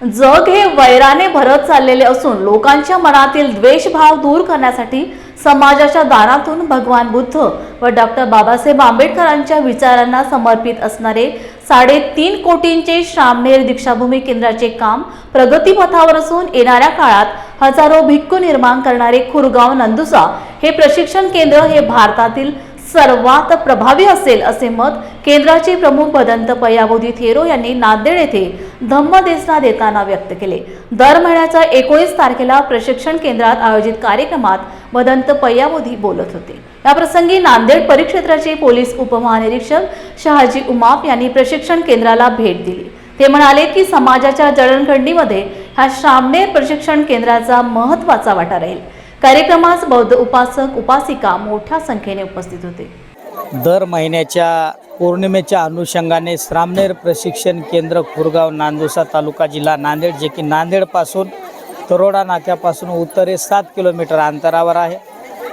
जग हे वैराने भरत चाललेले असून लोकांच्या मनातील द्वेषभाव दूर करण्यासाठी समाजाच्या दारातून भगवान बुद्ध व डॉक्टर बाबासाहेब आंबेडकरांच्या विचारांना समर्पित असणारे साडेतीन कोटींचे श्रामनेर दीक्षाभूमी केंद्राचे काम प्रगतीपथावर असून येणाऱ्या काळात हजारो भिक्खू निर्माण करणारे खुरगाव नंदुसा हे प्रशिक्षण केंद्र हे भारतातील सर्वात प्रभावी असेल असे मत केंद्राचे प्रमुख भदंत पयाबोधी थेरो यांनी नांदेड येथे धम्मदेसना देताना व्यक्त केले. दर महिन्याच्या एकोणीस तारखेला प्रशिक्षण केंद्रात आयोजित कार्यक्रमात भदंत पय्याबोधी बोलत होते. या प्रसंगी नांदेड परिक्षेत्राचे पोलीस उपमहानिरीक्षक शहाजी उमाप यांनी प्रशिक्षण केंद्राला भेट दिली. ते म्हणाले की समाजाच्या जडणघडणीमध्ये ह्या श्रामनेर प्रशिक्षण केंद्राचा महत्त्वाचा वाटा राहील. कार्यक्रमास बौद्ध उपासक उपासिका मोठ्या संख्येने उपस्थित होते. दर महिन्याच्या पौर्णिमेच्या अनुषंगाने श्रामनेर प्रशिक्षण केंद्र खुरगाव नांदुसा तालुका जिल्हा नांदेड जे की नांदेडपासून तरोडा नाक्यापासून उत्तरेस सात किलोमीटर अंतरावर आहे.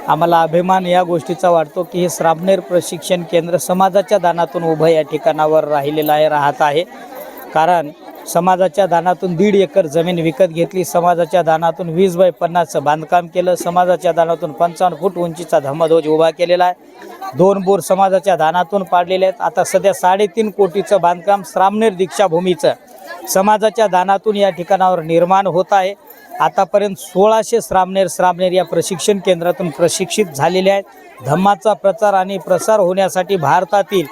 आम्हाला अभिमान या गोष्टीचा वाटतो की हे श्रामनेर प्रशिक्षण केंद्र समाजाच्या दानातून उभं या ठिकाणावर राहिलेलं आहे राहत आहे. कारण समाजाच्या दानातून दीड एकर जमीन विकत घेतली. समाजाच्या दानातून वीस बाय पन्नासचं बांधकाम केलं. समाजाच्या दानातून पंचावन्न फूट उंचीचा धम्मध्वज उभा केलेला आहे. दोन बोर समाजाच्या दानातून पाडलेले आहेत. आता सध्या साडेतीन कोटीचं बांधकाम श्रामनेर दीक्षाभूमीचं. समाजाच्या दानातून या ठिकाणावर निर्माण होत आहे. आतापर्यंत सोळाशे श्रामनेर श्रामनेर या प्रशिक्षण केंद्रातून प्रशिक्षित झालेले आहेत. धम्माचा प्रचार आणि प्रसार होण्यासाठी भारतातील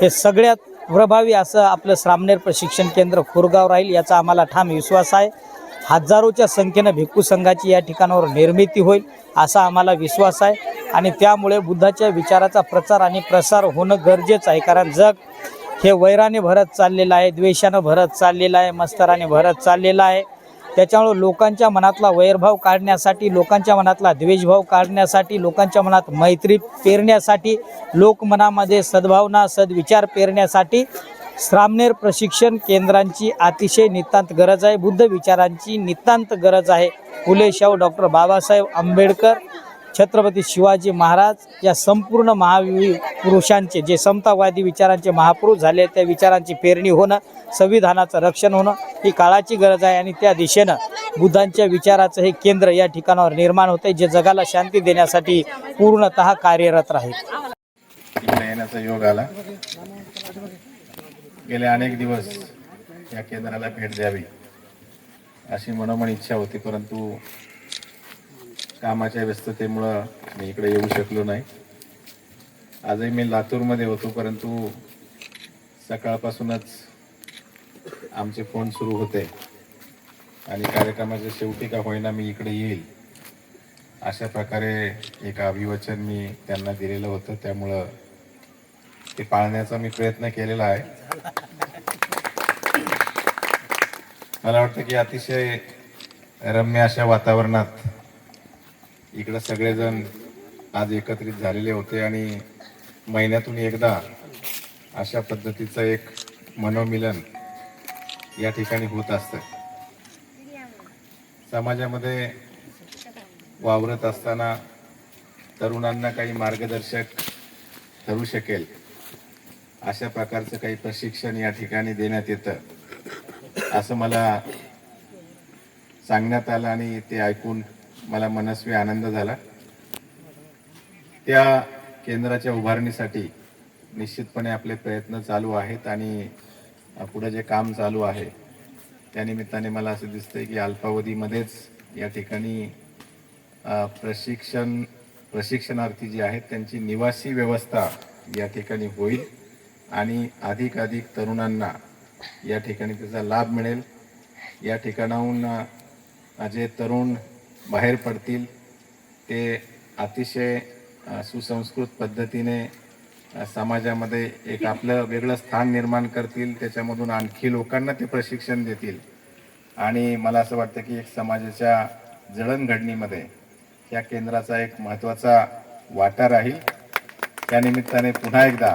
हे सगळ्यात प्रभावी असं आपलं श्रामनेर प्रशिक्षण केंद्र खुरगाव राहील याचा आम्हाला ठाम विश्वास आहे. हजारोच्या संख्येनं भिक्खू संघाची या ठिकाणावर निर्मिती होईल असा आम्हाला विश्वास आहे. आणि त्यामुळे बुद्धाच्या विचाराचा प्रचार आणि प्रसार होणं गरजेचं आहे. कारण जग हे वैराने भरत चाललेलं आहे द्वेषानं भरत चाललेलं आहे मस्तराने भरत चाललेलं आहे. त्याच्यामुळं लोकांच्या मनातला वैरभाव काढण्यासाठी लोकांच्या मनातला द्वेषभाव काढण्यासाठी लोकांच्या मनात मैत्री पेरण्यासाठी लोकमनामध्ये सद्भावना सद्विचार पेरण्यासाठी श्रामनेर प्रशिक्षण केंद्रांची अतिशय नितांत गरज आहे. बुद्ध विचारांची नितांत गरज आहे. फुले शाहू डॉक्टर बाबासाहेब आंबेडकर छत्रपती शिवाजी महाराज या संपूर्ण महावी पुरुषांचे जे समतावादी विचारांचे महापुरुष झाले त्या विचारांची पेरणी होणं संविधानाचं रक्षण होणं ही काळाची गरज आहे आणि त्या दिशेनं बुद्धांच्या विचाराचं हे केंद्र या ठिकाणावर निर्माण होते जे जगाला शांती देण्यासाठी पूर्णतः कार्यरत राहील. येण्याचा योग आला. गेले अनेक दिवस या केंद्राला भेट द्यावी अशी मनोमन इच्छा होती परंतु कामाच्या व्यस्ततेमुळं मी इकडे येऊ शकलो नाही. आजही मी लातूरमध्ये होतो परंतु सकाळपासूनच आमचे फोन सुरू होते. आणि कार्यक्रमाच्या शेवटी का होईना मी इकडे येईल अशा प्रकारे एक अभिवचन मी त्यांना दिलेलं होतं. त्यामुळं ते पाळण्याचा मी प्रयत्न केलेला आहे. मला वाटतं की अतिशय रम्य अशा वातावरणात इकडं सगळेजण आज एकत्रित झालेले होते आणि महिन्यातून एकदा अशा पद्धतीचं एक मनोमिलन या ठिकाणी होत असतं. समाजामध्ये वावरत असताना तरुणांना काही मार्गदर्शक ठरू शकेल अशा प्रकारचं काही प्रशिक्षण या ठिकाणी देण्यात येतं. असं मला सांगण्यात आलं आणि ते ऐकून मला मनस्वी आनंद झाला. त्या केंद्राच्या उभारणीसाठी निश्चितपणे आपले प्रयत्न चालू आहेत आणि पुढं जे काम चालू आहे त्यानिमित्ताने मला असं दिसतंय की अल्पावधीमध्येच या ठिकाणी प्रशिक्षण प्रशिक्षणार्थी जे आहेत त्यांची निवासी व्यवस्था या ठिकाणी होईल आणि अधिक अधिक तरुणांना या ठिकाणी त्याचा लाभ मिळेल. या ठिकाणाहून जे तरुण बाहेर पडतील. ते अतिशय सुसंस्कृत पद्धतीने समाजामध्ये एक आपलं वेगळं स्थान निर्माण करतील. त्याच्यामधून आणखी लोकांना ते प्रशिक्षण देतील. आणि मला असं वाटतं की एक समाजाच्या जडणघडणीमध्ये या केंद्राचा एक महत्त्वाचा वाटा राहील. त्यानिमित्ताने पुन्हा एकदा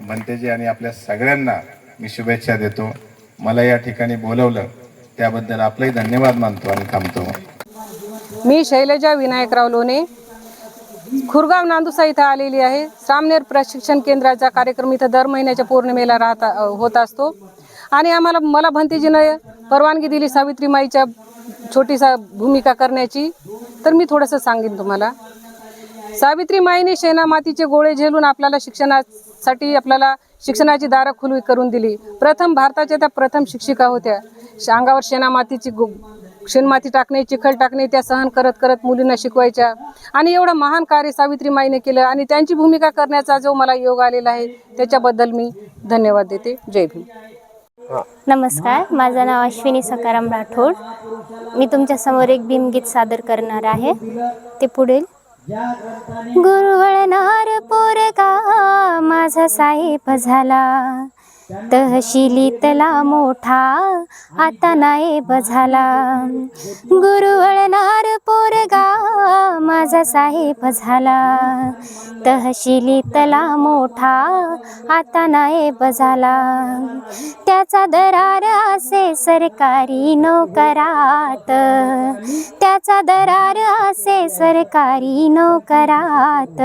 म्हणतेजी आणि आपल्या सगळ्यांना मी शुभेच्छा देतो. मला या ठिकाणी बोलवलं. त्याबद्दल आपलंही धन्यवाद मानतो आणि थांबतो. मी शैलजा विनायकराव लोणे. खुरगाव नांदुसा इथं आलेली आहे. सामनेर प्रशिक्षण केंद्राचा कार्यक्रम इथं दर महिन्याच्या पौर्णिमेला राहता होत असतो. आणि आम्हाला मला भंतीजीनं परवानगी दिली सावित्रीमाईच्या छोटीसा भूमिका करण्याची. तर मी थोडंसं सांगेन तुम्हाला. सावित्रीमाईने शेना मातीचे गोळे झेलून आपल्याला शिक्षणासाठी आपल्याला शिक्षणाची दारं खुली करून दिली. प्रथम भारताच्या त्या प्रथम शिक्षिका होत्या. श- अंगावर शेना मातीची गो शेणमाती टाकणे चिखल टाकणे त्या सहन करत करत मुलींना शिकवायच्या. आणि एवढं महान कार्य सावित्रीमाईने केलं आणि त्यांची भूमिका करण्याचा जो मला योग आलेला आहे त्याच्याबद्दल मी धन्यवाद देते. जय भीम. नमस्कार माझं नाव अश्विनी सकाराम राठोड. मी तुमच्यासमोर एक भीमगीत सादर करणार आहे. ते पुढील. गुरुवळणार पोरगा माझा साहेब झाला. तहशिलीतला मोठा आता नायब झाला गुरुवळणार पोरगा माझा साहेब झाला. तहशिलीतला मोठा आता नायब झाला त्याचा दरार असे सरकारी नोकरात. त्याचा दरार असे सरकारी नोकरात.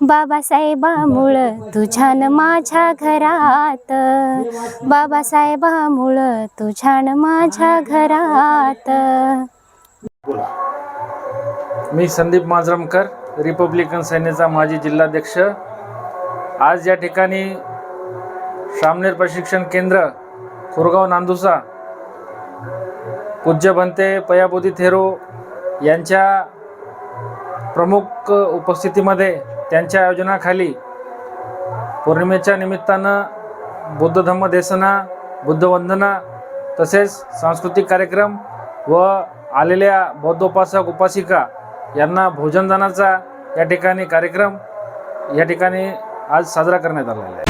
बाबासाहेबामुळं तुझ्यान माझ्या घरात. बाबासाहेबामुळं तुझ्यान माझ्या घरात. मी संदीप मांजरमकर रिपब्लिकन सेनेचा माजी जिल्हाध्यक्ष. आज या ठिकाणी श्रामनेर प्रशिक्षण केंद्र कोरगाव नांदुसा पूज्य बनते पयाबोधी थेरो यांच्या प्रमुख उपस्थितीमध्ये त्यांच्या आयोजनाखाली पौर्णिमेच्या निमित्तानं बुद्ध धम्म देसना बुद्धवंदना तसेच सांस्कृतिक कार्यक्रम व आलेल्या बौद्धोपासक उपासिका यांना भोजनदानाचा या ठिकाणी कार्यक्रम या ठिकाणी आज साजरा करण्यात आलेला आहे.